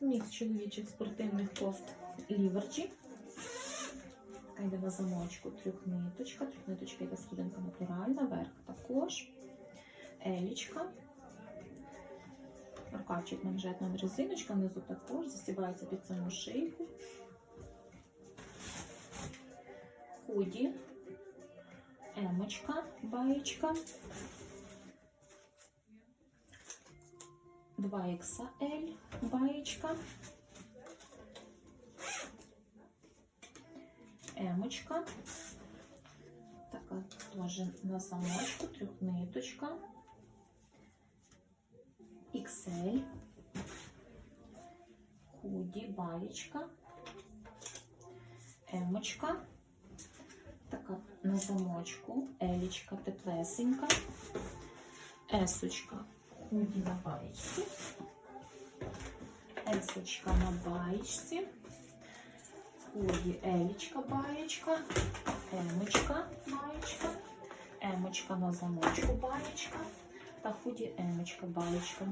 Мікс чоловічих спортивних кофт ліверджі. На замочку трьохниточка. Трьохниточка йде серединка натуральна, верх також. Елічка. Рукавчик манжетна резиночка, внизу також застібається під саму шийку. Худі. Емочка, баєчка. 2XL баєчка. Емочка. Така теж на замочку, трьохниточка. XL. Худі, баєчка. Емочка. Така на замочку. Елічка теплесенька. Есочка. Худі на баєчці. Есочка на баєчці. Худі елічка баєчка. Емочка баєчка. Емочка на замочку баєчка. Та ході емочка баєчка.